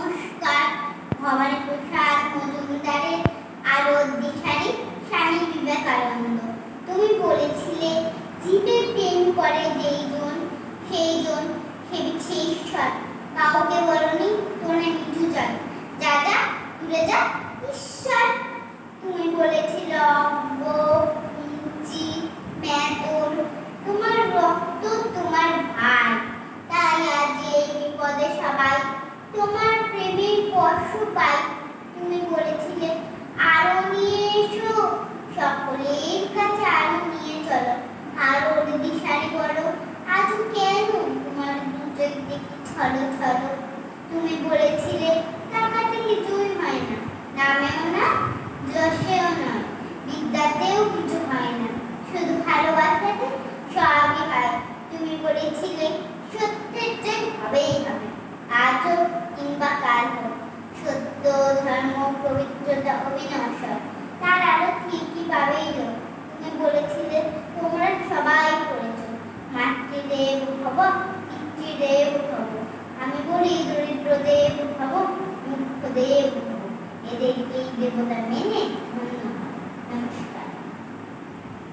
নমস্কার। ভবানী প্রসাদ মজুমদারের আরও দিশারি, স্বামী বিবেকানন্দ। তুমি বলেছিলে জীবে প্রেম করে যেই জন সেই জন সে ঈশ্বর। কাউকে বলনি তোনে নিচু জল যা যা দূরে যা, ঈশ্বর। তুমি বলেছিলে মুচি মেদর তোমার রক্ত, তোমার ভাই তাই আজ এই বিপদে সবাই তোমার প্রেমের স্পর্শ পাই। তুমি বলেছিলে আরও নিয়ে এসো, সকলের কাছে আরও নিয়ে চলো। আরও দিশারি বলো আজ কেন তোমার দুচোখ দেখি ছলো ছলো? তুমি বলেছিলে টাকাতে কিছুই হয় না, নামেও না, যশেও নয়, বিদ্যাতেও কিছু হয় না। শুধু ভালোবাসাতে সবই হয়। তুমি বলেছিলে, সত্যের জয় হবেই হবে। অবিনশ্বর তার আরও ঠিকই পাবেই তুমি বলেছিলে তোমরা সবাই করেছ। মাতৃদেব ভব, পিতৃদেব ভব। আমি বলি দরিদ্রদেব ভব মুখ্যদেব ভব। এদেরকেই দেবতা মেনে